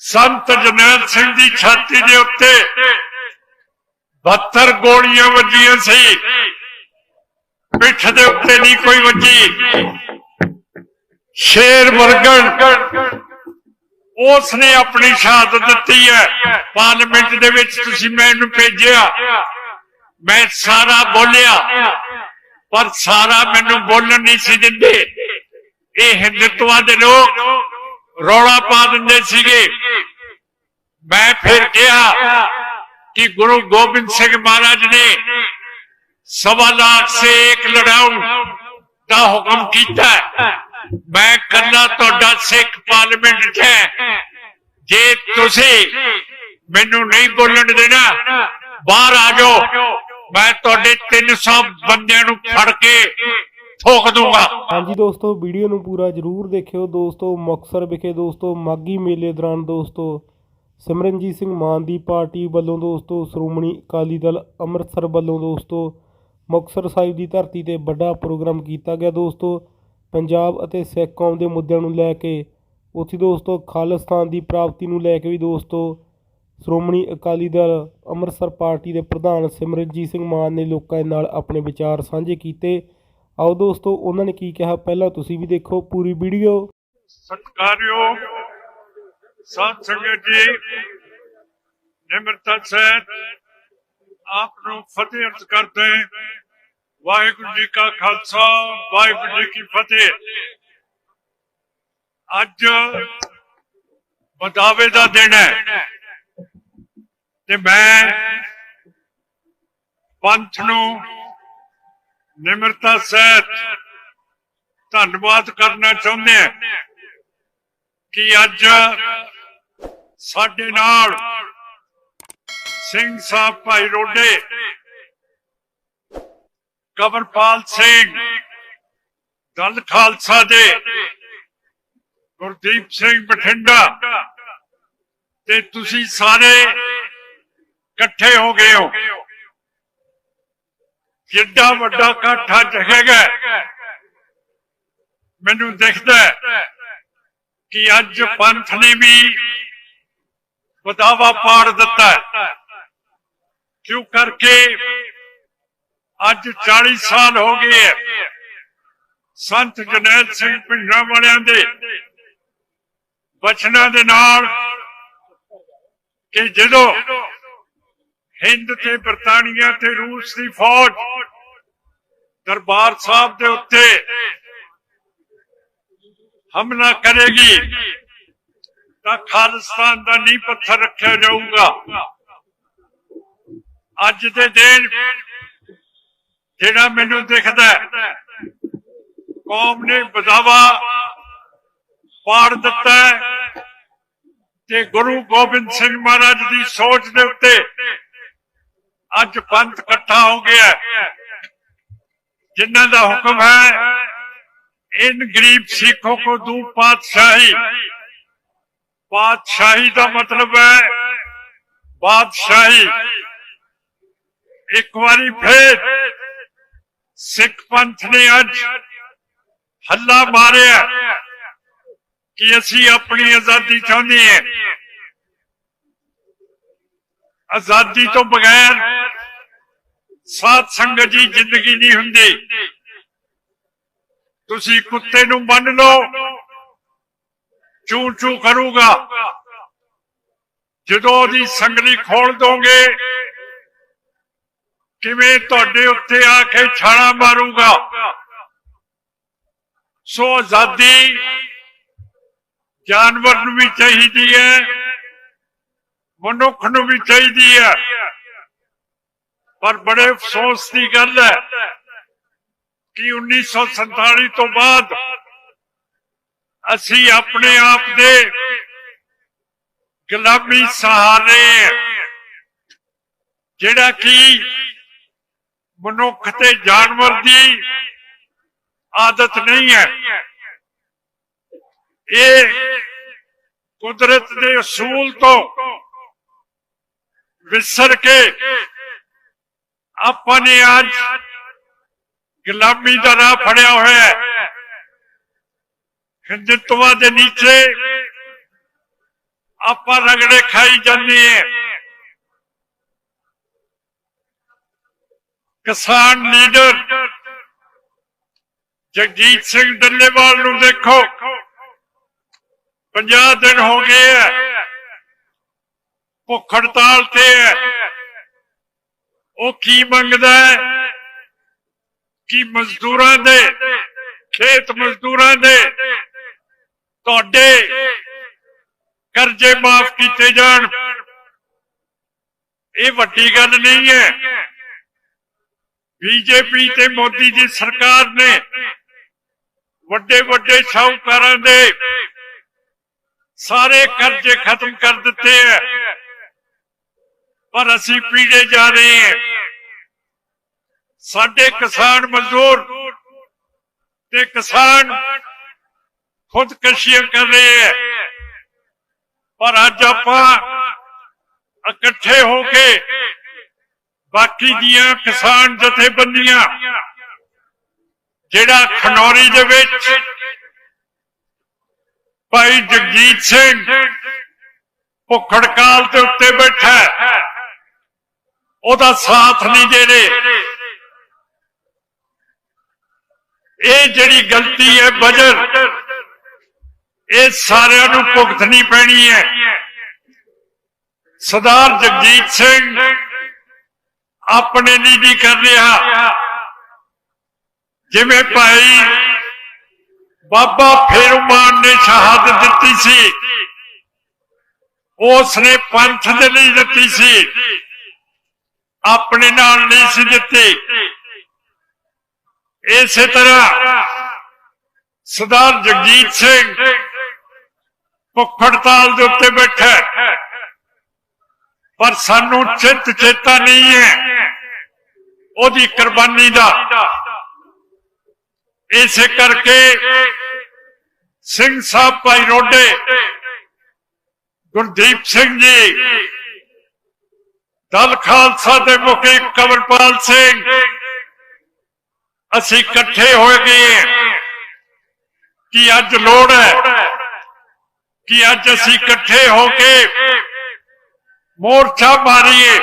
ਸੰਤ general Singh ਦੀ ਛਾਤੀ ਦੇ ਉੱਤੇ 72 ਗੋਲੀਆਂ ਵੱਜੀਆਂ ਸੀ। ਪਿੱਠ ਦੇ ਉੱਤੇ ਨਹੀਂ ਕੋਈ ਵੱਜੀ। ਸ਼ੇਰ ਵਰਗਨ ਉਸ ਨੇ ਆਪਣੀ ਸ਼ਹਾਦਤ ਦਿੱਤੀ ਹੈ। ਪਾਰਲੀਮੈਂਟ ਦੇ ਵਿੱਚ ਤੁਸੀਂ ਮੈਨੂੰ ਭੇਜਿਆ। ਮੈਂ ਸਾਰਾ ਬੋਲਿਆ, ਪਰ ਸਾਰਾ ਮੈਨੂੰ ਬੋਲਣ ਨਹੀਂ ਸੀ ਦਿੰਦੇ। ਇਹ ਹਿੰਦੂਤਵਾ ਦੇ ਲੋਕ ਰੌਲਾ ਪਾ ਦਿੰਦੇ ਸੀਗੇ। ਮੈਂ ਫਿਰ ਕਿਹਾ ਕਿ ਗੁਰੂ ਗੋਬਿੰਦ ਸਿੰਘ ਮਹਾਰਾਜ ਨੇ ਸਵਾ ਲੱਖ ਸੇ ਇੱਕ ਲੜਾਉ ਦਾ ਹੁਕਮ ਕੀਤਾ ਮੈਂ ਕੱਲਾ ਤੁਹਾਡਾ ਸਿੱਖ ਪਾਰਲੀਮੈਂਟ 'ਚ ਜੇ ਤੁਸੀਂ ਮੈਨੂੰ ਨਹੀਂ ਬੋਲਣ ਦੇਣਾ, ਬਾਹਰ ਆ ਜਾਓ। ਮੈਂ ਤੁਹਾਡੇ 300 ਬੰਦਿਆਂ ਨੂੰ ਫੜ ਕੇ ਠੋਕ ਦੂੰਗਾ। ਹਾਂਜੀ ਦੋਸਤੋ, ਵੀਡੀਓ ਨੂੰ ਪੂਰਾ ਜਰੂਰ ਦੇਖਿਓ। ਦੋਸਤੋ, ਮੁਕਤਸਰ ਵਿਖੇ ਦੋਸਤੋ ਮਾਗੀ ਮੇਲੇ ਦੌਰਾਨ ਦੋਸਤੋ, ਸਿਮਰਨਜੀਤ ਸਿੰਘ ਮਾਨ ਦੀ ਪਾਰਟੀ ਵੱਲੋਂ ਦੋਸਤੋ, ਸ਼੍ਰੋਮਣੀ ਅਕਾਲੀ ਦਲ ਅੰਮ੍ਰਿਤਸਰ ਵੱਲੋਂ ਦੋਸਤੋ, ਮੁਕਤਸਰ ਸਾਹਿਬ ਦੀ ਧਰਤੀ ਤੇ ਵੱਡਾ ਪ੍ਰੋਗਰਾਮ ਕੀਤਾ ਗਿਆ। ਦੋਸਤੋ, ਪੰਜਾਬ ਅਤੇ ਸਿੱਖ ਕੌਮ ਦੇ ਮੁੱਦਿਆਂ ਨੂੰ ਲੈ ਕੇ, ਉੱਥੇ ਦੋਸਤੋ, ਖਾਲਿਸਤਾਨ ਦੀ ਪ੍ਰਾਪਤੀ ਨੂੰ ਲੈ ਕੇ ਵੀ ਦੋਸਤੋ, ਸ਼੍ਰੋਮਣੀ ਅਕਾਲੀ ਦਲ ਅੰਮ੍ਰਿਤਸਰ ਪਾਰਟੀ ਦੇ ਪ੍ਰਧਾਨ ਸਿਮਰਨਜੀਤ ਸਿੰਘ ਮਾਨ ਨੇ ਲੋਕਾਂ ਦੇ ਨਾਲ ਆਪਣੇ ਵਿਚਾਰ ਸਾਂਝੇ ਕੀਤੇ। ਆਓ ਦੋਸਤੋ, ਉਹਨਾਂ ਨੇ ਕੀ ਕਿਹਾ? ਪਹਿਲਾਂ ਤੁਸੀਂ ਵੀ ਦੇਖੋ ਪੂਰੀ ਵੀਡੀਓ। ਸਤਿਕਾਰਯੋਗ ਸਾਧ ਸੰਗਤ ਜੀ, ਨਿਮਰਤਾ ਸਹਿਤ ਆਪ ਨੂੰ ਫਤਿਹ ਅਰਜ਼ ਕਰਦੇ ਵਾਹਿਗੁਰੂ ਜੀ ਕਾ ਖਾਲਸਾ, ਵਾਹਿਗੁਰੂ ਜੀ ਕੀ ਫਤਿਹ। ਅੱਜ ਬਦਾਵੇ ਦਾ ਦਿਨ ਹੈ ਤੇ ਮੈਂ ਪੰਥ ਨੂੰ ਨਿਮਰਤਾ ਸਹਿਤ ਧੰਨਵਾਦ ਕਰਨਾ ਚਾਹੁੰਦੇ ਹਾਂ ਕਿ ਅੱਜ ਸਾਡੇ ਨਾਲ ਸਿੰਘ ਸਾਹਿਬ ਭਾਈ ਰੋਡੇ ਕਵਰਪਾਲ ਸਿੰਘ, ਦਲ ਖਾਲਸਾ ਦੇ ਗੁਰਦੀਪ ਸਿੰਘ ਬਠਿੰਡਾ ਤੇ ਤੁਸੀਂ ਸਾਰੇ ਇਕੱਠੇ ਹੋ ਗਏ ਹੋ। ਜਿੱਡਾ ਵੱਡਾ ਇਕੱਠ ਅੱਜ ਮੈਨੂੰ ਦਿਖਦਾ ਕਿ ਅੱਜ ਪੰਥ ਨੇ ਵੀ ਬਤਾਵਾ ਪਾੜ ਦਿੱਤਾ ਕਿਉਂ ਕਰਕੇ ਅੱਜ 40 ਸਾਲ ਹੋ ਗਏ ਹੈ। ਸੰਤ ਜਨੈਲ ਸਿੰਘ ਪਿੰਡਾਂ ਵਾਲਿਆਂ ਦੇ ਬਚਨਾਂ ਦੇ ਨਾਲ ਕਿ ਜਦੋਂ ਹਿੰਦ ਤੇ ਬਰਤਾਨੀਆ ਤੇ ਰੂਸ ਦੀ ਫੌਜ ਦਰਬਾਰ ਸਾਹਿਬ ਦੇ ਉੱਤੇ ਹਮਲਾ ਕਰੇਗੀ ਤਾਂ ਖਾਲਿਸਤਾਨ ਦਾ ਨੀਂਹ ਪੱਥਰ ਰੱਖਿਆ ਜਾਊਗਾ। ਅੱਜ ਦੇ ਦਿਨ ਜਿਹੜਾ ਮੈਨੂੰ ਦਿਖਦਾ ਕੌਮ ਨੇ ਬਦਾਵਾ ਪਾੜ ਦਿੱਤਾ ਤੇ ਗੁਰੂ ਗੋਬਿੰਦ ਸਿੰਘ ਮਹਾਰਾਜ ਦੀ ਸੋਚ ਦੇ ਉੱਤੇ ਅੱਜ ਪੰਥ ਇਕੱਠਾ ਹੋ ਗਿਆ ਜਿਨ੍ਹਾਂ ਦਾ ਹੁਕਮ ਹੈ, ਇਨ ਗਰੀਬ ਸਿੱਖੋ ਕੋ ਦੂ ਪਾਤਸ਼ਾਹੀ। ਪਾਤਸ਼ਾਹੀ ਦਾ ਮਤਲਬ ਹੈ ਬਾਦਸ਼ਾਹੀ। ਇੱਕ ਵਾਰੀ ਫੇਰ ਸਿੱਖ ਪੰਥ ਨੇ ਅੱਜ ਹੱਲਾ ਮਾਰਿਆ ਕਿ ਅਸੀਂ ਆਪਣੀ ਆਜ਼ਾਦੀ ਚਾਹੁੰਦੇ ਹਾਂ। ਆਜ਼ਾਦੀ ਤੋਂ ਬਗੈਰ ਸਾਧ ਸੰਗਤ ਦੀ ਜ਼ਿੰਦਗੀ ਨਹੀਂ ਹੁੰਦੀ। ਤੁਸੀਂ ਕੁੱਤੇ ਨੂੰ ਮੰਨ ਲਓ ਚੂ ਚੂ ਕਰੂਗਾ। ਜਦੋਂ ਉਹਦੀ ਸੰਗਲੀ ਖੋਲ ਦੋਗੇ, ਕਿਵੇਂ ਤੁਹਾਡੇ ਉੱਤੇ ਆ ਕੇ ਛਾਲਾ ਮਾਰੂਗਾ? ਸੋ ਆਜ਼ਾਦੀ ਜਾਨਵਰ ਨੂੰ ਵੀ ਚਾਹੀਦੀ ਹੈ। ਮਨੁੱਖ ਨੂੰ ਵੀ ਚਾਹੀਦੀ ਹੈ ਪਰ ਬੜੇ ਅਫਸੋਸ ਦੀ ਗੱਲ ਹੈ ਕਿ 1947 ਤੋਂ ਬਾਅਦ ਅਸੀਂ ਆਪਣੇ ਆਪ ਦੇ ਗੁਲਾਮੀ ਸਹਾਰੇ ਜਿਹੜਾ ਕਿ ਮਨੁੱਖ ਤੇ ਜਾਨਵਰ ਦੀ ਆਦਤ ਨਹੀਂ ਹੈ। ਇਹ ਕੁਦਰਤ ਦੇ ਅਸੂਲ ਤੋਂ ਵਿਸਰ ਕੇ ਆਪਾਂ ਨੇ ਅੱਜ ਗੁਲਾਮੀ ਦਾ ਰਾਹ ਫੜਿਆ ਹੋਇਆ ਹੈ। ਹਿੰਦੁਤਵਾ ਦੇ ਨੀਚੇ ਆਪਾਂ ਰਗੜੇ ਖਾਈ ਜਾਂਦੇ ਹਾਂ। ਕਿਸਾਨ ਲੀਡਰ ਜਗਜੀਤ ਸਿੰਘ ਡੱਲੇਵਾਲ ਨੂੰ ਦੇਖੋ 50 ਦਿਨ ਹੋ ਗਏ ਆ ਭੁੱਖ ਹੜਤਾਲ ਤੇ ਹੈ। ਉਹ ਕੀ ਮੰਗਦਾ ਹੈ? ਕਿ ਮਜ਼ਦੂਰਾਂ ਦੇ? ਖੇਤ ਮਜ਼ਦੂਰਾਂ ਦੇ? ਤੁਹਾਡੇ ਕਰਜ਼ੇ ਮਾਫ ਕੀਤੇ ਜਾਣ। ਇਹ ਵੱਡੀ ਗੱਲ ਨਹੀਂ ਹੈ। ਬੀਜੇਪੀ ਤੇ ਮੋਦੀ ਦੀ ਸਰਕਾਰ ਨੇ ਵੱਡੇ ਵੱਡੇ ਸ਼ਾਹੂਕਾਰਾਂ ਦੇ ਸਾਰੇ ਕਰਜ਼ੇ ਖਤਮ ਕਰ ਦਿੱਤੇ ਹੈ। ਪਰ ਅਸੀਂ ਪੀੜੇ ਜਾ ਰਹੇ ਹਾਂ। ਸਾਡੇ ਕਿਸਾਨ ਮਜ਼ਦੂਰ ਤੇ ਕਿਸਾਨ ਖੁਦਕਸ਼ੀਆਂ ਕਰ ਰਹੇ ਹੈ। ਪਰ ਅੱਜ ਆਪਾਂ ਇਕੱਠੇ ਹੋ ਕੇ ਬਾਕੀ ਦੀਆਂ ਕਿਸਾਨ ਜਥੇਬੰਦੀਆਂ, ਜਿਹੜਾ ਖਨੌਰੀ ਦੇ ਵਿੱਚ ਭਾਈ ਜਗਜੀਤ ਸਿੰਘ ਭੁੱਖ ਹੜਤਾਲ ਦੇ ਉੱਤੇ ਬੈਠਾ ਉਹਦਾ ਸਾਥ ਨਹੀਂ ਦੇ ਰਹੇ ਇਹ ਜਿਹੜੀ ਗਲਤੀ ਹੈ ਬਜਰ, ਇਹ ਸਾਰਿਆਂ ਨੂੰ ਭੁਗਤਣੀ ਪੈਣੀ ਹੈ। ਸਰਦਾਰ ਜਗਜੀਤ ਸਿੰਘ ਆਪਣੇ ਲਈ ਵੀ ਕਰ ਰਿਹਾ। ਜਿਵੇਂ ਭਾਈ ਬਾਬਾ ਫੇਰੂਮਾਨ ਨੇ ਸ਼ਹਾਦਤ ਦਿੱਤੀ ਸੀ, ਉਸ ਨੇ ਪੰਥ ਦੇ ਲਈ ਦਿੱਤੀ ਸੀ। ਆਪਣੇ ਨਾਲ ਨਹੀਂ ਸੀ ਦਿੱਤੀ। ਇਸੇ ਤਰ੍ਹਾਂ ਸਰਦਾਰ ਜਗਜੀਤ ਸਿੰਘ ਭੁੱਖ ਦੇ ਉੱਤੇ ਬੈਠਾ ਪਰ ਸਾਨੂੰ ਚਿੱਤ ਚੇਤਾ ਨਹੀਂ ਹੈ। ਉਹਦੀ ਕੁਰਬਾਨੀ ਦਾ। ਇਸੇ ਕਰਕੇ ਸਿੰਘ ਸਾਹਿਬ ਭਾਈ ਰੋਡੇ, ਗੁਰਦੀਪ ਸਿੰਘ ਜੀ ਦਲ ਖਾਲਸਾ ਦੇ ਮੁਖੀ ਕਮਲਪਾਲ ਸਿੰਘ। ਅਸੀਂ ਇਕੱਠੇ ਹੋ ਗਏ ਕਿ ਅੱਜ ਲੋੜ ਹੈ ਕਿ ਅੱਜ ਅਸੀਂ ਇਕੱਠੇ ਹੋ ਕੇ ਮੋਰਚਾ ਮਾਰੀਏ,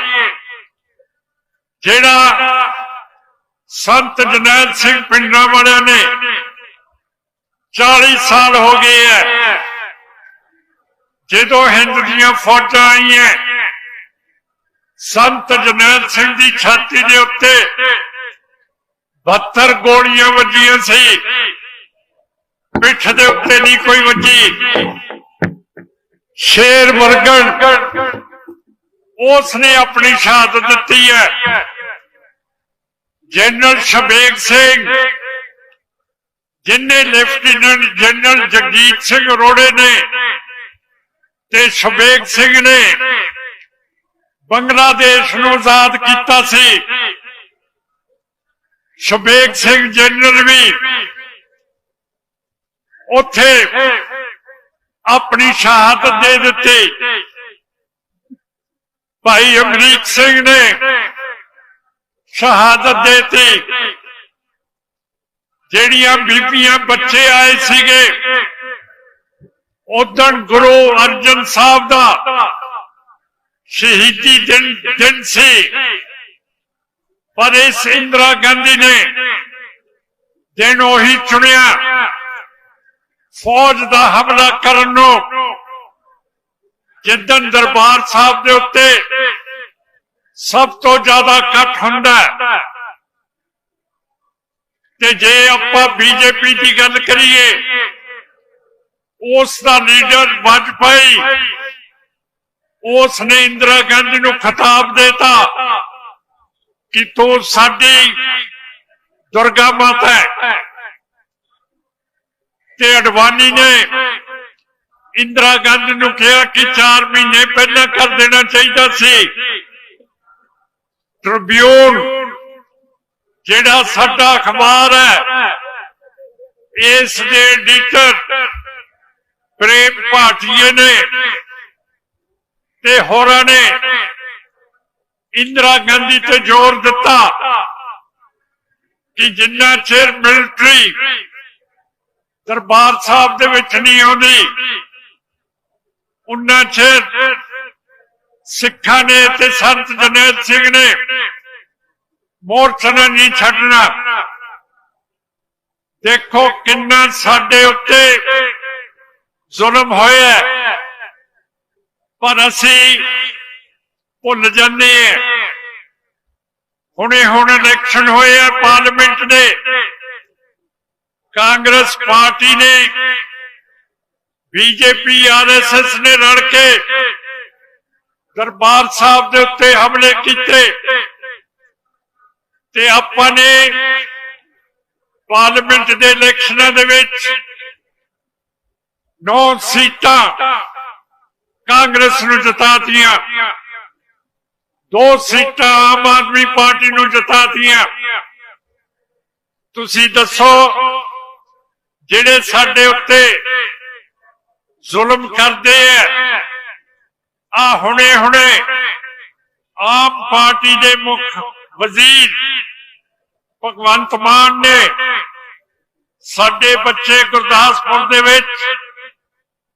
ਜਿਹੜਾ ਸੰਤ ਜਨੈਲ ਸਿੰਘ ਪਿੰਡਾਂ ਵਾਲਿਆਂ ਨੇ 40 ਸਾਲ ਹੋ ਗਏ ਹੈ। ਜਦੋਂ ਹਿੰਦ ਦੀਆਂ ਫੌਜਾਂ ਆਈਆਂ ਸੰਤ ਜਨੈਲ ਸਿੰਘ ਦੀ ਛਾਤੀ ਦੇ ਉੱਤੇ 72 ਗੋਲੀਆਂ ਵੱਜੀਆਂ ਸੀ। ਪਿੱਠ ਦੇ ਉੱਤੇ ਨਹੀਂ ਕੋਈ ਵੱਜੀ। ਸ਼ੇਰ ਵਰਗਣ ਉਸ ਨੇ ਆਪਣੀ ਸ਼ਹਾਦਤ ਦਿੱਤੀ ਹੈ। ਜਨਰਲ ਸ਼ਬੇਗ ਸਿੰਘ ਜਿਨਨੇ ਲੈਫਟੀਨੈਂਟ ਜਨਰਲ ਜਗਜੀਤ ਸਿੰਘ ਅਰੋੜੇ ਨੇ ਤੇ ਸ਼ਬੇਗ ਸਿੰਘ ਨੇ ਬੰਗਲਾਦੇਸ਼ ਨੂੰ ਆਜ਼ਾਦ ਕੀਤਾ ਸੀ। ਸ਼ਬੇਗ ਸਿੰਘ ਜਨਰਲ ਵੀ ਉੱਥੇ ਆਪਣੀ ਸ਼ਹਾਦਤ ਦੇ ਦਿੱਤੀ। ਭਾਈ ਅਮਰੀਕ ਸਿੰਘ ਨੇ ਸ਼ਹਾਦਤ ਦੇਤੀ। ਜਿਹੜੀਆਂ ਬੀਬੀਆਂ ਬੱਚੇ ਆਏ ਸੀਗੇ, ਉਦੋਂ ਗੁਰੂ ਅਰਜਨ ਸਾਹਿਬ ਦਾ ਸ਼ਹੀਦੀ ਦਿਨ ਦਿਨ ਸੀ। ਪਰ ਇਸ ਇੰਦਰਾ ਗਾਂਧੀ ਨੇ ਦਿਨ ਉਹੀ ਚੁਣਿਆ। ਫੌਜ ਦਾ ਹਮਲਾ ਕਰਨ ਨੂੰ ਜਿੱਦਨ ਦਰਬਾਰ ਸਾਹਿਬ ਦੇ ਉੱਤੇ ਸਭ ਤੋਂ ਜ਼ਿਆਦਾ ਇਕੱਠ ਹੁੰਦਾ ਤੇ ਜੇ ਆਪਾਂ ਬੀਜੇਪੀ ਦੀ ਗੱਲ ਕਰੀਏ, ਉਸ ਦਾ ਲੀਡਰ ਵਾਜਪਾਈ ਉਸ ਨੇ ਇੰਦਰਾ ਗਾਂਧੀ ਨੂੰ ਖਿਤਾਬ ਦੇਤਾ ਕਿ ਤੂੰ ਸਾਡੀ ਦੁਰਗਾ ਮਾਤਾ ਹੈ। ਤੇ ਅਡਵਾਨੀ ਨੇ ਇੰਦਰਾ ਗਾਂਧੀ ਨੂੰ ਕਿਹਾ ਕਿ 4 ਮਹੀਨੇ ਪਹਿਲਾਂ ਕਰ ਦੇਣਾ ਚਾਹੀਦਾ ਸੀ। ਟ੍ਰਿਬਿਊਨ, ਜਿਹੜਾ ਸਾਡਾ ਅਖਬਾਰ ਹੈ, ਇਸ ਦੇ ਐਡੀਟਰ ਪ੍ਰੇਮ ਭਾਟੀਏ ਨੇ ਤੇ ਹੋਰਾਂ ਨੇ ਇੰਦਰਾ ਗਾਂਧੀ ਤੇ ਜ਼ੋਰ ਦਿੱਤਾ ਕਿ ਜਿੰਨਾ ਚਿਰ ਮਿਲਟਰੀ ਦਰਬਾਰ ਸਾਹਿਬ ਦੇ ਵਿੱਚ ਨਹੀਂ ਆਉਂਦੀ ਉਹਨਾਂ ਚਿਰ ਸਿੱਖਾਂ ਨੇ ਤੇ ਸੰਤ ਜਨੇਤ ਸਿੰਘ ਨੇ ਮੋਰਚਾ ਨਹੀਂ ਛੱਡਣਾ ਦੇਖੋ ਕਿੰਨਾ ਸਾਡੇ ਉੱਤੇ ਜ਼ੁਲਮ ਹੋਇਆ ਹੈ। ਪਰ ਅਸੀਂ ਭੁੱਲ ਜਾਂਦੇ ਹਾਂ। ਹੁਣੇ ਹੁਣ ਇਲੈਕਸ਼ਨ ਹੋਏ ਆ ਪਾਰਲੀਮੈਂਟ ਦੇ। ਕਾਂਗਰਸ ਪਾਰਟੀ ਨੇ ਬੀਜੇਪੀ ਆਰਐਸਐਸ ਨੇ ਰਲ ਕੇ ਦਰਬਾਰ ਸਾਹਿਬ ਦੇ ਉੱਤੇ ਹਮਲੇ ਕੀਤੇ। ਤੇ ਆਪਾਂ ਨੇ ਪਾਰਲੀਮੈਂਟ ਦੇ ਇਲੈਕਸ਼ਨਾਂ ਦੇ ਵਿੱਚ ਨੌ ਸੀਟਾਂ ਕਾਂਗਰਸ ਨੂੰ ਜਿਤਾਤੀਆਂ। ਦੋ ਸੀਟਾਂ ਆਮ ਆਦਮੀ ਪਾਰਟੀ ਨੂੰ ਜਿਤਾਤੀਆਂ। ਤੁਸੀਂ ਦੱਸੋ, ਜਿਹੜੇ ਸਾਡੇ ਉੱਤੇ ਜ਼ੁਲਮ ਕਰਦੇ ਆ ਆ ਹੁਣੇ ਹੁਣੇ ਆਮ ਪਾਰਟੀ ਦੇ ਮੁੱਖ ਵਜ਼ੀਰ ਭਗਵੰਤ ਮਾਨ ਨੇ ਸਾਡੇ ਬੱਚੇ ਗੁਰਦਾਸਪੁਰ ਦੇ ਵਿੱਚ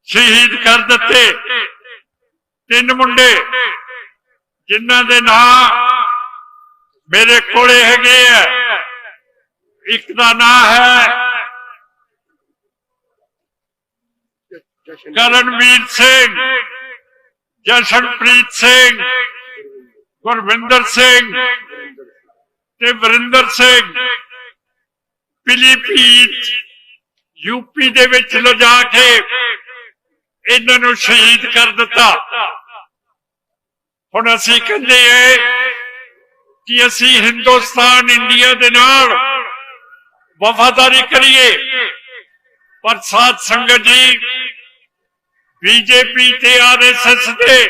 ਸ਼ਹੀਦ ਕਰ ਦਿੱਤੇ। ਤਿੰਨ ਮੁੰਡੇ, ਜਿਨ੍ਹਾਂ ਦੇ ਨਾਂ ਮੇਰੇ ਕੋਲੇ ਹੈਗੇ ਆ। ਇੱਕ ਦਾ ਨਾਂ ਹੈ ਕਰਨਵੀਰ ਸਿੰਘ, ਜਸ਼ਨਪ੍ਰੀਤ ਸਿੰਘ, ਗੁਰਵਿੰਦਰ ਸਿੰਘ ਤੇ ਵਰਿੰਦਰ ਸਿੰਘ। ਪਿਲੀਪੀਤ ਯੂਪੀ ਦੇ ਵਿੱਚ ਲਿਜਾ ਕੇ ਇਹਨਾਂ ਨੂੰ ਸ਼ਹੀਦ ਕਰ ਦਿੱਤਾ। ਹੁਣ ਅਸੀਂ ਕਹਿੰਦੇ ਏ ਕਿ ਅਸੀਂ ਹਿੰਦੁਸਤਾਨ, ਇੰਡੀਆ ਦੇ ਨਾਲ ਵਫਾਦਾਰੀ ਕਰੀਏ। ਪਰ ਸਾਧ ਸੰਗਤ ਜੀ, ਬੀਜੇਪੀ ਤੇ ਆਰਐਸਐਸ ਦੇ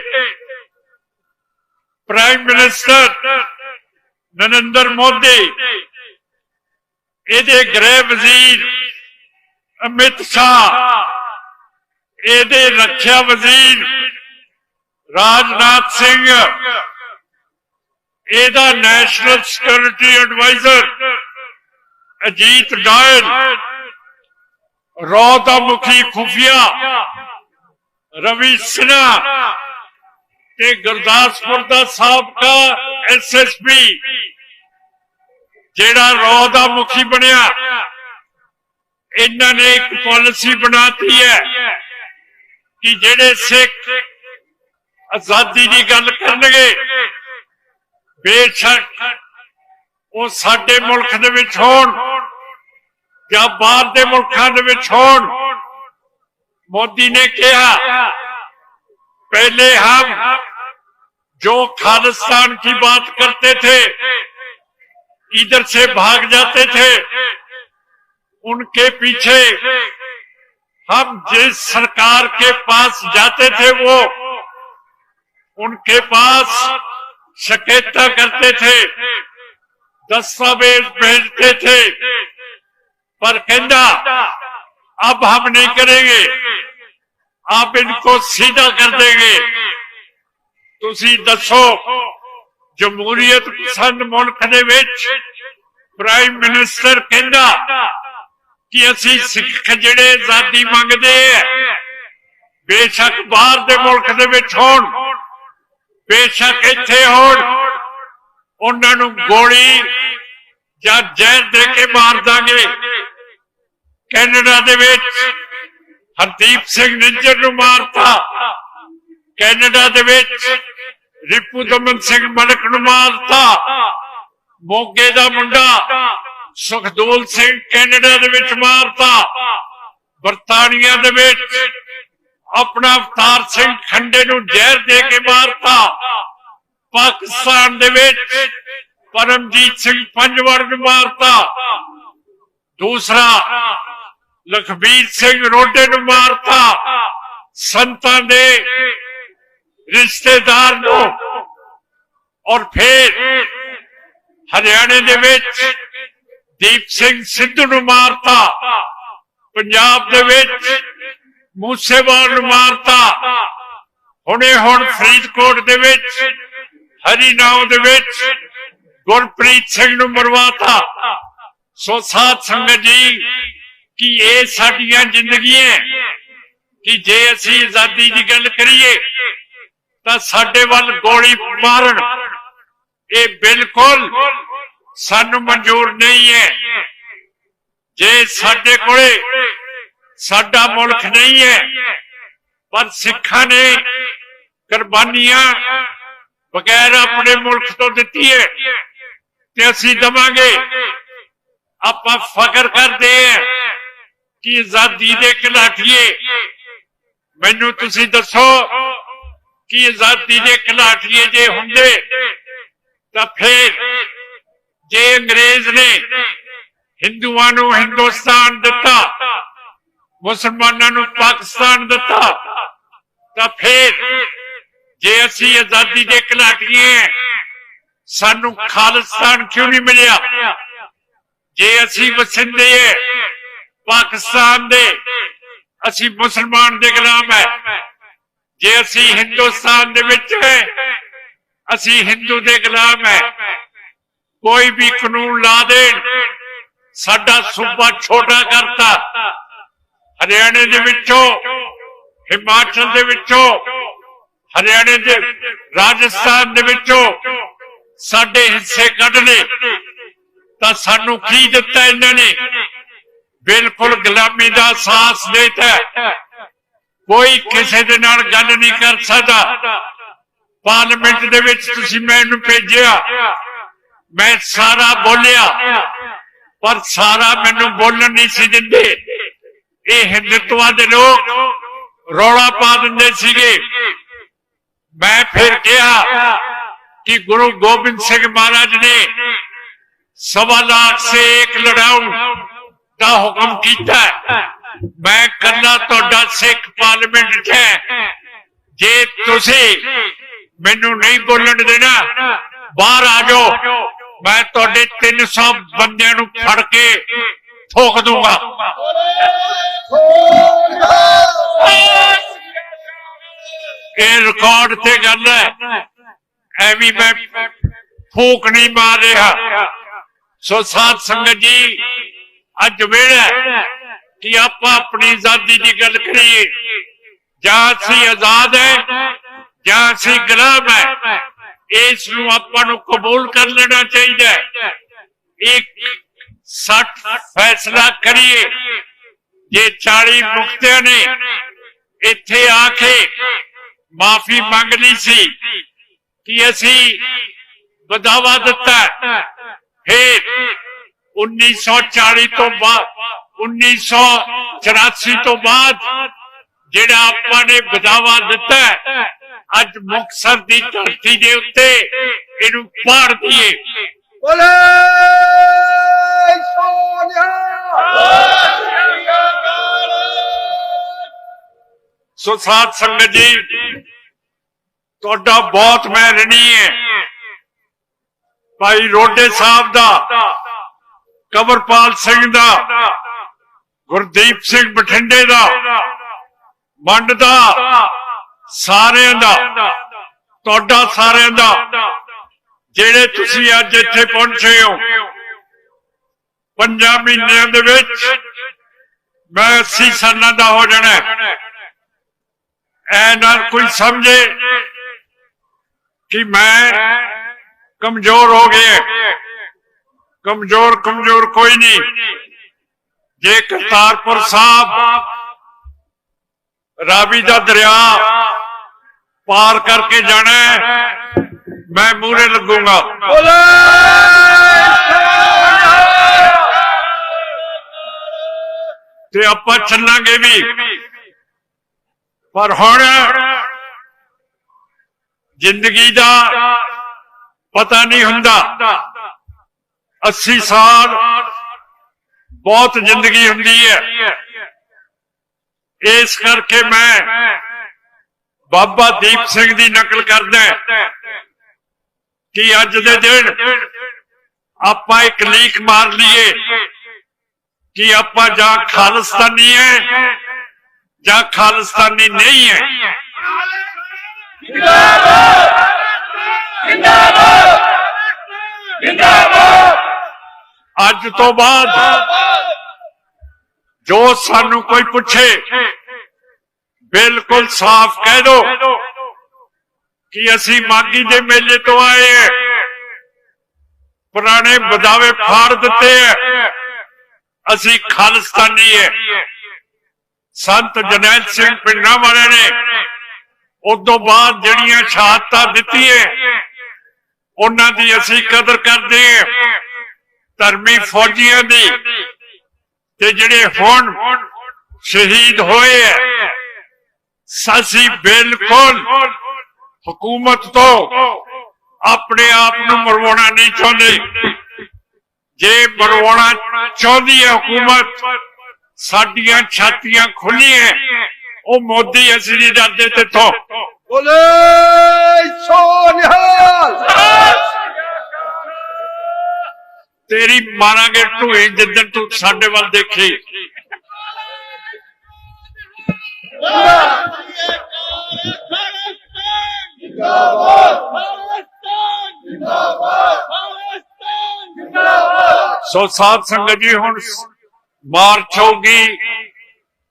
ਪ੍ਰਾਈਮ ਮਿਨਿਸਟਰ ਨਰਿੰਦਰ ਮੋਦੀ, ਇਹਦੇ ਗ੍ਰਹਿ ਵਜ਼ੀਰ ਅਮਿਤ ਸ਼ਾਹ, ਇਹਦੇ ਰੱਖਿਆ ਵਜ਼ੀਰ ਰਾਜਨਾਥ ਸਿੰਘ, ਇਹਦਾ national security adviser Ajit Doval, ਰੌ ਦਾ ਮੁਖੀ ਖੁਫੀਆ, ਰਵੀ ਸਿਨਹਾ ਤੇ ਗੁਰਦਾਸਪੁਰ ਦਾ ਸਾਬਕਾ ਐਸਐਸਪੀ ਜਿਹੜਾ ਰੌ ਦਾ ਮੁਖੀ ਬਣਿਆ। ਇਹਨਾਂ ਨੇ ਇੱਕ ਪਾਲਿਸੀ ਬਣਾਤੀ ਹੈ ਕਿ ਜਿਹੜੇ ਸਿੱਖ ਆਜ਼ਾਦੀ گل کرنگے بے شک ਉਹ ساڑے ملک ਦੇ بھی چھوڑ یا ਬਾਹਰ دے ਮੁਲਕਾਂ ਦੇ بھی چھوڑ موڈی نے کہا پہلے ہم جو خالستان کی بات کرتے تھے ادھر سے بھاگ جاتے تھے ان کے پیچھے ہم جس سرکار کے پاس جاتے تھے وہ उनके पास शकैता करते थे दस्तावेज भेजते थे पर कहना अब हम नहीं करेंगे आप इनको सीधा कर देंगे ਤੁਸੀਂ ਦੱਸੋ ਜਮਹੂਰੀਅਤ ਪਸੰਦ ਮੁਲਕ ਦੇ ਵਿੱਚ ਪ੍ਰਾਈਮ ਮਿਨਿਸਟਰ ਕਹਿੰਦਾ ਕਿ ਅਸੀਂ ਸਿੱਖ ਜਿਹੜੇ ਆਜ਼ਾਦੀ ਮੰਗਦੇ ਆ ਬੇਸ਼ੱਕ ਬਾਹਰ ਦੇ ਮੁਲਕ ਦੇ ਵਿੱਚ ਹੋਣ ਬੇਸ਼ੱਕ ਇੱਥੇ ਹੋਣ। ਉਹਨਾਂ ਨੂੰ ਗੋਲੀ ਜਾਂ ਜ਼ਹਿਰ ਦੇ ਕੇ ਮਾਰ ਦਾਂਗੇ। ਕੈਨੇਡਾ ਦੇ ਵਿੱਚ ਹਰਦੀਪ ਸਿੰਘ ਨਿੱਜਰ ਨੂੰ ਮਾਰਤਾ। ਕੈਨੇਡਾ ਦੇ ਵਿੱਚ ਰਿਪੂ ਦਮਨ ਸਿੰਘ ਮਲਕ ਨੂੰ ਮਾਰਤਾ। ਮੋਗੇ ਦਾ ਮੁੰਡਾ ਸੁਖਦੋਲ ਸਿੰਘ ਕੈਨੇਡਾ ਦੇ ਵਿੱਚ ਮਾਰਤਾ। ਬਰਤਾਨੀਆ ਦੇ ਵਿੱਚ ਆਪਣਾ ਅਵਤਾਰ ਸਿੰਘ ਖੰਡੇ ਨੂੰ ਜ਼ਹਿਰ ਦੇ ਕੇ ਮਾਰਤਾ। ਪਾਕਿਸਤਾਨ ਦੇ ਵਿੱਚ ਪਰਮਜੀਤ ਸਿੰਘ ਪੰਜਵੜ ਨੂੰ ਮਾਰਤਾ। ਦੂਸਰਾ, ਲਖਬੀਰ ਸਿੰਘ ਰੋਡੇ ਨੂੰ ਮਾਰਤਾ। ਸੰਤਾਂ ਦੇ ਰਿਸ਼ਤੇਦਾਰ ਨੂੰ। ਔਰ ਫਿਰ ਹਰਿਆਣੇ ਦੇ ਵਿੱਚ ਦੀਪ ਸਿੰਘ ਸਿੱਧੂ ਨੂੰ ਮਾਰਤਾ। ਪੰਜਾਬ ਦੇ ਵਿੱਚ ਮੂਸੇਵਾਲ ਨੂੰ ਮਾਰਤਾ। ਹੁਣੇ ਹੁਣ ਫਰੀਦਕੋਟ ਦੇ ਵਿੱਚ ਹਰੀ ਨਾਮ ਦੇ ਵਿੱਚ ਗੁਰਪ੍ਰੀਤ ਸਿੰਘ ਨੂੰ ਮਰਵਾਤਾ। ਸੋ ਸਾਧ ਸੰਗਤ ਜੀ, ਕਿ ਇਹ ਸਾਡੀਆਂ ਜ਼ਿੰਦਗੀਆਂ, ਕਿ ਜੇ ਅਸੀਂ ਆਜ਼ਾਦੀ ਦੀ ਗੱਲ ਕਰੀਏ, ਤਾਂ ਸਾਡੇ ਵੱਲ ਗੋਲੀ ਮਾਰਨ, ਇਹ ਬਿਲਕੁਲ ਸਾਨੂੰ ਮਨਜ਼ੂਰ ਨਹੀਂ ਹੈ। ਜੇ ਸਾਡੇ ਕੋਲੇ ਸਾਡਾ ਮੁਲਕ ਨਹੀਂ ਹੈ, ਪਰ ਸਿੱਖਾਂ ਨੇ ਕੁਰਬਾਨੀਆਂ ਬਗੈਰ ਆਪਣੇ ਮੁਲਕ ਤੋਂ ਦਿੱਤੀ ਹੈ ਤੇ ਅਸੀਂ ਦਵਾਂਗੇ। ਆਪਾਂ ਫਖਰ ਕਰਦੇ ਹਾਂ ਕਿ ਆਜ਼ਾਦੀ ਦੇ ਘਲਾਟੀਏ। ਮੈਨੂੰ ਤੁਸੀਂ ਦੱਸੋ ਕਿ ਆਜ਼ਾਦੀ ਦੇ ਘਲਾਟੀਏ ਜੇ ਹੁੰਦੇ, ਤਾਂ ਫਿਰ ਜੇ ਅੰਗਰੇਜ਼ ਨੇ ਹਿੰਦੂਆਂ ਨੂੰ ਹਿੰਦੁਸਤਾਨ ਦਿੱਤਾ, ਮੁਸਲਮਾਨਾਂ ਨੂੰ ਪਾਕਿਸਤਾਨ ਦਿੱਤਾ, ਤਾਂ ਫਿਰ ਜੇ ਅਸੀਂ ਆਜ਼ਾਦੀ ਦੇ ਘਲਾਟੀਏ, ਸਾਨੂੰ ਖਾਲਿਸਤਾਨ ਕਿਉਂ ਨਹੀਂ ਮਿਲਿਆ? ਜੇ ਅਸੀਂ ਵਸਿੰਦੇ ਪਾਕਿਸਤਾਨ ਦੇ, ਅਸੀਂ ਮੁਸਲਮਾਨ ਦੇ ਗੁਲਾਮ ਹੈ। ਜੇ ਅਸੀਂ ਹਿੰਦੁਸਤਾਨ ਦੇ ਵਿੱਚ ਅਸੀਂ ਹਿੰਦੂ ਦੇ ਗੁਲਾਮ ਹੈ। ਕੋਈ ਵੀ ਕਾਨੂੰਨ ਲਾ ਦੇਣ, ਸਾਡਾ ਸੂਬਾ ਛੋਟਾ ਕਰਤਾ। ਹਰਿਆਣੇ ਦੇ ਵਿੱਚੋਂ, ਹਿਮਾਚਲ ਦੇ ਵਿੱਚੋਂ ਹਰਿਆਣੇ ਦੇ ਰਾਜਸਥਾਨ ਦੇ ਵਿੱਚੋਂ ਸਾਡੇ ਹਿੱਸੇ ਕੱਢ ਲਏ ਤਾਂ ਸਾਨੂੰ ਕੀ ਦਿੱਤਾ ਇਹਨਾਂ ਨੇ? ਬਿਲਕੁਲ ਗੁਲਾਮੀ ਦਾ ਸਾਹਸ ਦੇਤਾ ਕੋਈ ਕਿਸੇ ਦੇ ਨਾਲ ਗੱਲ ਨਹੀਂ ਕਰ ਸਕਦਾ। ਪਾਰਲੀਮੈਂਟ ਦੇ ਵਿੱਚ ਤੁਸੀਂ ਮੈਨੂੰ ਭੇਜਿਆ, ਮੈਂ ਸਾਰਾ ਬੋਲਿਆ, ਪਰ ਸਾਰਾ ਮੈਨੂੰ ਬੋਲਣ ਨਹੀਂ ਸੀ ਦਿੰਦੇ। ਇਹ ਹਿੰਦੂਤਵਾ ਦੇ ਲੋਕ ਰੌਲਾ ਪਾ ਦਿੰਦੇ ਸੀਗੇ। ਮੈਂ ਫਿਰ ਕਿਹਾ ਕਿ ਗੁਰੂ ਗੋਬਿੰਦ ਸਿੰਘ ਮਹਾਰਾਜ ਨੇ ਸਵਾ लाख से एक ਲੜਾਉਣ ਦਾ ਹੁਕਮ ਕੀਤਾ ਹੈ। ਮੈਂ ਕੱਲਾ ਤੁਹਾਡਾ ਸਿੱਖ ਪਾਰਲੀਮੈਂਟ 'ਚ ਹੈ ਜੇ ਤੁਸੀਂ ਮੈਨੂੰ ਨਹੀਂ ਬੋਲਣ ਦੇਣਾ ਬਾਹਰ ਆ ਜਾਓ ਮੈਂ ਤੁਹਾਡੇ 300 ਬੰਦਿਆਂ ਨੂੰ ਫੜ ਕੇ ਠੋਕ ਦੂੰਗਾ ਇਹ ਰਿਕਾਰਡ ਤੇ ਗੱਲ ਹੈ। ਐਵੇਂ ਮੈਂ ਫੂਕ ਨਹੀਂ ਮਾਰ ਰਿਹਾ। ਸੋ ਸਾਧ ਸੰਗਤ ਜੀ, ਅੱਜ ਵੇਲਾ ਕਿ ਆਪਾਂ ਆਪਣੀ ਆਜ਼ਾਦੀ ਦੀ ਗੱਲ ਕਰੀਏ। ਜਾਂ ਅਸੀਂ ਆਜ਼ਾਦ ਹੈ, ਜਾਂ ਅਸੀਂ ਗੁਲਾਮ ਹੈ, ਇਸ ਨੂੰ ਆਪਾਂ ਨੂੰ ਕਬੂਲ ਕਰ ਲੈਣਾ ਚਾਹੀਦਾ ਹੈ। ਇੱਕ ਸੱਟ ਫੈਸਲਾ ਕਰੀਏ। ਜੇ 40 ਮੁਕਤਿਆਂ ਨੇ ਇੱਥੇ ਆ ਕੇ ਮਾਫੀ ਮੰਗ ਲਈ ਸੀ ਕਿ ਅਸੀਂ ਬਦਾਵਾ ਦਿੱਤਾ ਹੈ। ਫਿਰ 1940 ਤੋਂ ਬਾਅਦ 1984 ਤੋਂ ਬਾਅਦ ਜਿਹੜਾ ਆਪਾਂ ਨੇ ਬਦਾਵਾ ਦਿੱਤਾ ਹੈ, ਅੱਜ ਮੁਕਤਸਰ ਦੀ ਧਰਤੀ ਦੇ ਉੱਤੇ ਇਹਨੂੰ ਪਾੜ ਦਈਏ। ਬੋਲੇ ਸੋ ਸਾਧ ਸੰਗਤ ਜੀ, ਤੁਹਾਡਾ ਬਹੁਤ ਮੈਂ ਰਣੀ ਹੈ। ਭਾਈ ਰੋਡੇ ਸਾਹਿਬ ਦਾ, ਕਵਰਪਾਲ ਸਿੰਘ ਦਾ, ਗੁਰਦੀਪ ਸਿੰਘ ਬਠਿੰਡੇ ਦਾ, ਮੰਡ ਦਾ, ਸਾਰਿਆਂ ਦਾ, ਤੁਹਾਡਾ ਸਾਰਿਆਂ ਦਾ, ਜਿਹੜੇ ਤੁਸੀਂ ਅੱਜ ਇੱਥੇ ਪਹੁੰਚੇ ਹੋ। ਪੰਜਾਂ ਮਹੀਨਿਆਂ ਦੇ ਵਿੱਚ ਮੈਂ 80 ਸਾਲਾਂ ਦਾ ਹੋ ਜਾਣਾ ਹੈ। ਐ ਨਾਲ ਕੋਈ ਸਮਝੇ ਕਿ ਮੈਂ ਕਮਜ਼ੋਰ ਹੋ ਗਿਆ ਕਮਜ਼ੋਰ ਕਮਜ਼ੋਰ ਕੋਈ ਨਹੀਂ ਜੇ ਕਰਤਾਰਪੁਰ ਸਾਹਿਬ ਰਾਵੀ ਦਾ ਦਰਿਆ ਪਾਰ ਕਰਕੇ ਜਾਣਾ ਹੈ, ਮੈਂ ਮੂਰੇ ਲੱਗੂੰਗਾ ਤੇ ਆਪਾਂ ਚੱਲਾਂਗੇ ਵੀ ਪਰ ਹੁਣ ਜ਼ਿੰਦਗੀ ਦਾ ਪਤਾ ਨਹੀਂ ਹੁੰਦਾ। 80 ਸਾਲ ਬਹੁਤ ਜ਼ਿੰਦਗੀ ਹੁੰਦੀ ਹੈ। ਇਸ ਕਰਕੇ ਮੈਂ ਬਾਬਾ ਦੀਪ ਸਿੰਘ ਦੀ ਨਕਲ ਕਰਦਾ ਕਿ ਅੱਜ ਦੇ ਦਿਨ ਆਪਾਂ ਇੱਕ ਲੀਕ ਮਾਰ ਲਈਏ ਕਿ ਆਪਾਂ ਜਾਂ ਖਾਲਿਸਤਾਨੀ ਹੈ ਜਾਂ ਖਾਲਿਸਤਾਨੀ ਨਹੀਂ ਹੈ। ਅੱਜ ਤੋਂ ਬਾਅਦ ਜੋ ਸਾਨੂੰ ਕੋਈ ਪੁੱਛੇ, ਬਿਲਕੁਲ ਸਾਫ਼ ਕਹਿ ਦੋ ਕਿ ਅਸੀਂ ਮਾਗੀ ਦੇ ਮੇਲੇ ਤੋਂ ਆਏ ਹਾਂ। ਪੁਰਾਣੇ ਬਦਾਵੇ ਫਾੜ ਦਿੱਤੇ ਹੈ। ਅਸੀਂ ਖਾਲਿਸਤਾਨੀ ਹੈ। ਸੰਤ ਜਨੈਲ ਸਿੰਘ ਪਿੰਡਾਂ ਵਾਲਿਆਂ ਨੇ ਉਦੋਂ ਬਾਅਦ ਜਿਹੜੀਆਂ ਸ਼ਹਾਦਤਾਂ ਦਿੱਤੀਆਂ, ਉਹਨਾਂ ਦੀ ਅਸੀਂ ਕਦਰ ਕਰਦੇ ਹਾਂ। ਧਰਮੀ ਫੌਜੀਆਂ ਦੀ। ਤੇ ਜਿਹੜੇ ਹੁਣ ਸ਼ਹੀਦ ਹੋਏ ਹੈ ਅਸੀਂ ਬਿਲਕੁਲ ਹਕੂਮਤ ਤੋਂ ਆਪਣੇ ਆਪ ਨੂੰ ਮਰਵਾਉਣਾ ਨਹੀਂ ਚਾਹੁੰਦੇ। ਜੇ ਮਰਵਾਉਣਾ ਚਾਹੁੰਦੀ ਹੈ ਹਕੂਮਤ ਸਾਡੀਆਂ ਛਾਤੀਆਂ ਖੁੱਲੀਆਂ ਉਹ ਮੋਦੀ ਅਸੀਂ ਨਹੀਂ ਡਰਦੇ ਤੇਥੋਂ। ਬੋਲੇ ਸੋ ਨਿਹਾਲ। ਤੇਰੀ ਮਾਰਾਂਗੇ ਢੂਈ ਜਿੱਦਣ ਤੂੰ ਸਾਡੇ ਵੱਲ ਦੇਖੀ। ਸੋ ਸਾਧ ਸੰਗਤ ਜੀ ਹੁਣ ਮਾਰਚ ਹੋਗੀ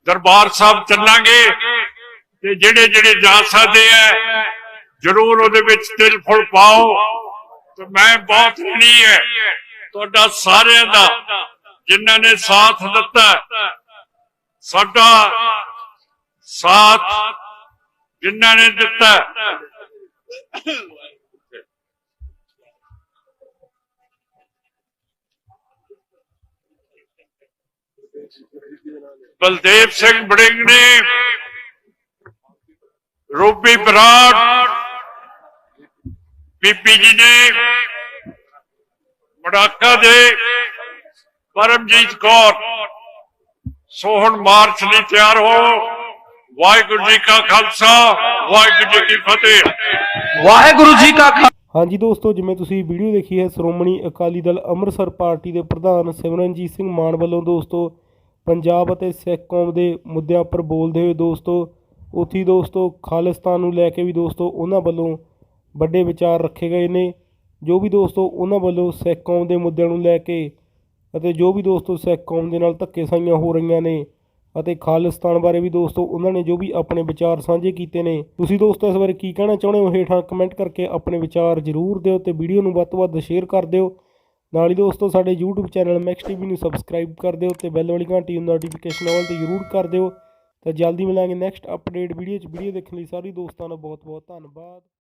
ਦਰਬਾਰ ਸਾਹਿਬ ਚੱਲਾਂਗੇ ਤੇ ਜਿਹੜੇ ਜਿਹੜੇ ਜਾ ਸਕਦੇ ਆ, ਜਰੂਰ ਉਹਦੇ ਵਿੱਚ ਤਿਲ ਫੁੱਲ ਪਾਓ। ਤੇ ਮੈਂ ਬਹੁਤ ਨਹੀਂ ਹੈ ਤੁਹਾਡਾ ਸਾਰਿਆਂ ਦਾ, ਜਿਨ੍ਹਾਂ ਨੇ ਸਾਥ ਦਿੱਤਾ। ਸਾਡਾ ਸਾਥ ਜਿਨ੍ਹਾਂ ਨੇ ਦਿੱਤਾ। ਬਲਦੇਵ ਸਿੰਘ ਬੜਿੰਗ ਨੇ ਰੂਬੀ ਬਰਾੜ ਬੀਬੀ ਜੀ ਨੇ ਮੜਾਕਾ ਦੇ ਪਰਮਜੀਤ ਕੌਰ। ਸੋ ਹੁਣ ਮਾਰਚ ਲਈ ਤਿਆਰ ਹੋ। ਵਾਹਿਗੁਰੂ ਜੀ ਕਾ ਖਾਲਸਾ ਵਾਹਿਗੁਰੂ ਜੀ ਕੀ ਫਤਿਹ। ਵਾਹਿਗੁਰੂ ਜੀ ਕਾ ਹਾਂਜੀ ਦੋਸਤੋ ਜਿਵੇਂ ਤੁਸੀਂ ਵੀਡੀਓ ਦੇਖੀ ਹੈ ਸ਼੍ਰੋਮਣੀ ਅਕਾਲੀ ਦਲ ਅੰਮ੍ਰਿਤਸਰ ਪਾਰਟੀ ਦੇ ਪ੍ਰਧਾਨ ਸਿਮਰਨਜੀਤ ਸਿੰਘ ਮਾਨ ਵੱਲੋਂ ਦੋਸਤੋ ਪੰਜਾਬ ਅਤੇ ਸਿੱਖ ਕੌਮ ਦੇ ਮੁੱਦਿਆਂ ਉੱਪਰ ਬੋਲਦੇ ਹੋਏ ਦੋਸਤੋ, ਉੱਥੀ ਦੋਸਤੋ, ਖਾਲਿਸਤਾਨ ਨੂੰ ਲੈ ਕੇ ਵੀ ਦੋਸਤੋ, ਉਹਨਾਂ ਵੱਲੋਂ ਵੱਡੇ ਵਿਚਾਰ ਰੱਖੇ ਗਏ ਨੇ। ਜੋ ਵੀ ਦੋਸਤੋ, ਉਹਨਾਂ ਵੱਲੋਂ ਸਿੱਖ ਕੌਮ ਦੇ ਮੁੱਦਿਆਂ ਨੂੰ ਲੈ ਕੇ ਅਤੇ ਜੋ ਵੀ ਦੋਸਤੋ, ਸਿੱਖ ਕੌਮ ਦੇ ਨਾਲ ਧੱਕੇਸ਼ਾਹੀਆਂ ਹੋ ਰਹੀਆਂ ਨੇ ਅਤੇ ਖਾਲਿਸਤਾਨ ਬਾਰੇ ਵੀ ਦੋਸਤੋ, ਉਹਨਾਂ ਨੇ ਜੋ ਵੀ ਆਪਣੇ ਵਿਚਾਰ ਸਾਂਝੇ ਕੀਤੇ ਨੇ, ਤੁਸੀਂ ਦੋਸਤੋ ਇਸ ਬਾਰੇ ਕੀ ਕਹਿਣਾ ਚਾਹੁੰਦੇ ਹੋ? ਹੇਠਾਂ ਕਮੈਂਟ ਕਰਕੇ ਆਪਣੇ ਵਿਚਾਰ ਜ਼ਰੂਰ ਦਿਓ ਤੇ ਵੀਡੀਓ ਨੂੰ ਵੱਧ ਤੋਂ ਵੱਧ ਸ਼ੇਅਰ ਕਰ ਦਿਓ। ਨਾਲ ਹੀ ਦੋਸਤੋ, ਸਾਡੇ YouTube ਚੈਨਲ ਮੈਕਸ ਟੀਵੀ ਨੂੰ ਸਬਸਕ੍ਰਾਈਬ ਕਰ ਦਿਓ ਤੇ ਬੈਲ ਵਾਲੀ ਘੰਟੀ ਨੂੰ ਨੋਟੀਫਿਕੇਸ਼ਨ ਆਲ ਤੇ ਜ਼ਰੂਰ ਕਰ ਦਿਓ। ਤਾਂ ਜਲਦੀ ਮਿਲਾਂਗੇ ਨੈਕਸਟ ਅਪਡੇਟ ਵੀਡੀਓ 'ਚ। ਵੀਡੀਓ ਦੇਖਣ ਲਈ ਸਾਰੇ ਦੋਸਤਾਂ ਦਾ ਬਹੁਤ ਬਹੁਤ ਧੰਨਵਾਦ।